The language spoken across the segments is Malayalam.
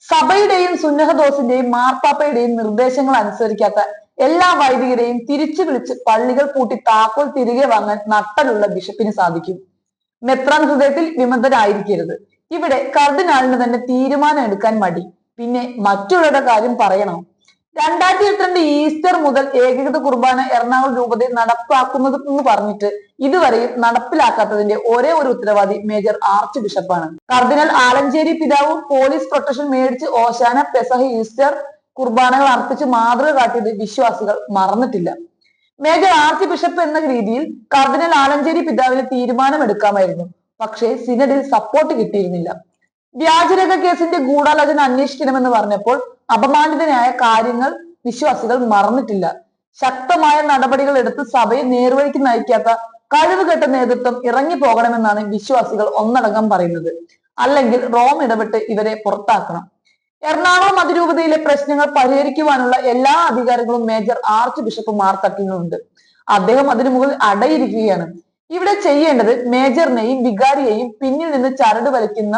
സഭയുടെയും സുന്നഹദോസിന്റെയും മാർപ്പാപ്പയുടെയും നിർദ്ദേശങ്ങൾ അനുസരിക്കാത്ത എല്ലാ വൈദികരെയും തിരിച്ചു വിളിച്ച് പള്ളികൾ പൂട്ടി താക്കോൽ തിരികെ വാങ്ങാൻ നട്ടലുള്ള ബിഷപ്പിന് സാധിക്കും. മെത്രാൻ ഹൃദയത്തിൽ വിമതരായിരിക്കരുത്. ഇവിടെ കർദിനാളിന് തന്നെ തീരുമാനം എടുക്കാൻ മടി. പിന്നെ മറ്റുള്ളവരുടെ കാര്യം പറയണോ? രണ്ടായിരത്തി ഇരുപത്തിരണ്ട് ഈസ്റ്റർ മുതൽ ഏകീകൃത കുർബാന എറണാകുളം രൂപതയിൽ നടപ്പാക്കുന്നത് എന്ന് പറഞ്ഞിട്ട് ഇതുവരെയും നടപ്പിലാക്കാത്തതിന്റെ ഒരേ ഒരു ഉത്തരവാദി മേജർ ആർച്ച് ബിഷപ്പാണ്. കർദിനൽ ആലഞ്ചേരി പിതാവും പോലീസ് പ്രൊട്ടക്ഷൻ മേടിച്ച് ഓശാന പെസഹ ഈസ്റ്റർ കുർബാനകൾ അർപ്പിച്ച് മാതൃക കാട്ടിയത് വിശ്വാസികൾ മറന്നിട്ടില്ല. മേജർ ആർച്ച് ബിഷപ്പ് എന്ന രീതിയിൽ കർദിനൽ ആലഞ്ചേരി പിതാവിന് തീരുമാനമെടുക്കാമായിരുന്നു. പക്ഷേ സിനഡിൽ സപ്പോർട്ട് കിട്ടിയിരുന്നില്ല. വ്യാജരേഖ കേസിന്റെ ഗൂഢാലോചന അന്വേഷിക്കണമെന്ന് പറഞ്ഞപ്പോൾ അപമാനിതനായ കാര്യങ്ങൾ വിശ്വാസികൾ മറന്നിട്ടില്ല. ശക്തമായ നടപടികൾ എടുത്ത് സഭയെ നേർവഴിക്ക് നയിക്കാത്ത കഴിവുകെട്ട നേതൃത്വം ഇറങ്ങി പോകണമെന്നാണ് വിശ്വാസികൾ ഒന്നടങ്കം പറയുന്നത്. അല്ലെങ്കിൽ റോം ഇടപെട്ട് ഇവരെ പുറത്താക്കണം. എറണാകുളം അതിരൂപതയിലെ പ്രശ്നങ്ങൾ പരിഹരിക്കുവാനുള്ള എല്ലാ അധികാരങ്ങളും മേജർ ആർച്ച് ബിഷപ്പ് മാർ തട്ടിലുണ്ട് അദ്ദേഹം അതിനു മുകളിൽ അടയിരിക്കുകയാണ്. ഇവിടെ ചെയ്യേണ്ടത് മേജറിനെയും വികാരിയെയും പിന്നിൽ നിന്ന് ചരട് വലിക്കുന്ന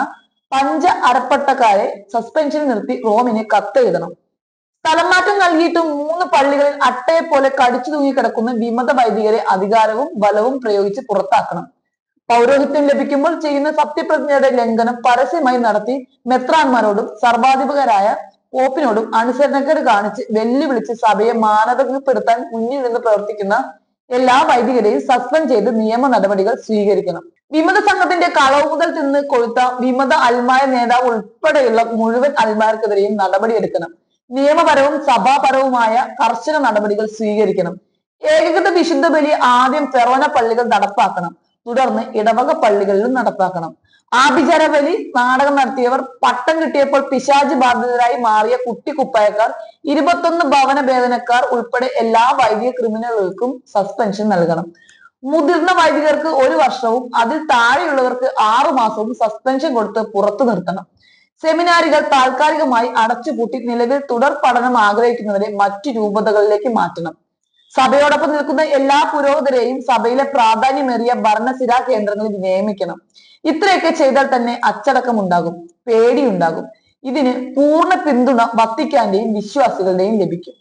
പഞ്ച അടപ്പട്ടക്കാരെ സസ്പെൻഷനിൽ നിർത്തി റോമിന് കത്തെഴുതണം. സ്ഥലം മാറ്റം നൽകിയിട്ടും മൂന്ന് പള്ളികളിൽ അട്ടയെ പോലെ കടിച്ചു തൂങ്ങി കിടക്കുന്ന വിമത വൈദികരെ അധികാരവും ബലവും പ്രയോഗിച്ച് പുറത്താക്കണം. പൗരോഹിത്യം ലഭിക്കുമ്പോൾ ചെയ്യുന്ന സത്യപ്രതിജ്ഞയുടെ ലംഘനം പരസ്യമായി നടത്തി മെത്രാന്മാരോടും സർവാധിപകരായ പോപ്പിനോടും അനുസരണക്കേട് കാണിച്ച് വെല്ലുവിളിച്ച് സഭയെ മാനദണ്ഡപ്പെടുത്താൻ മുന്നിൽ നിന്ന് പ്രവർത്തിക്കുന്ന എല്ലാ വൈദികരെയും സസ്പെൻഡ് ചെയ്ത് നിയമ നടപടികൾ സ്വീകരിക്കണം. വിമത സംഘത്തിന്റെ കളവ് മുതൽ തിന്ന് കൊഴുത്ത വിമത അൽമായ നേതാവ് ഉൾപ്പെടെയുള്ള മുഴുവൻ അൽമാർക്കെതിരെയും നടപടിയെടുക്കണം നിയമപരവും സഭാപരവുമായ കർശന നടപടികൾ സ്വീകരിക്കണം. ഏകീകൃത വിശുദ്ധ ബലി ആദ്യം ഫെറോന പള്ളികൾ നടപ്പാക്കണം. തുടർന്ന് ഇടവക പള്ളികളിലും നടപ്പാക്കണം. ആഭിചാര ബലി നാടകം നടത്തിയവർ പട്ടം കിട്ടിയപ്പോൾ പിശാജ് ബാധിതരായി മാറിയ കുട്ടിക്കുപ്പായക്കാർ ഇരുപത്തൊന്ന് ഭവന ഭേദനക്കാർ ഉൾപ്പെടെ എല്ലാ വൈദിക ക്രിമിനലുകൾക്കും സസ്പെൻഷൻ നൽകണം. മുതിർന്ന വൈദികർക്ക് ഒരു വർഷവും അതിൽ താഴെയുള്ളവർക്ക് ആറു മാസവും സസ്പെൻഷൻ കൊടുത്ത് പുറത്തു നിർത്തണം. സെമിനാറുകൾ താൽക്കാലികമായി അടച്ചുപൂട്ടി നിലവിൽ തുടർ പഠനം ആഗ്രഹിക്കുന്നവരെ മറ്റു രൂപതകളിലേക്ക് മാറ്റണം. സഭയോടൊപ്പം നിൽക്കുന്ന എല്ലാ പുരോഹിതരെയും സഭയിലെ പ്രാധാന്യമേറിയ ഭരണസിരാ കേന്ദ്രങ്ങളിൽ നിയമിക്കണം. ഇത്രയൊക്കെ ചെയ്താൽ തന്നെ അച്ചടക്കം ഉണ്ടാകും പേടിയുണ്ടാകും. ഇതിന് പൂർണ പിന്തുണ വത്തിക്കാന്റെയും വിശ്വാസികളുടെയും ലഭിക്കും.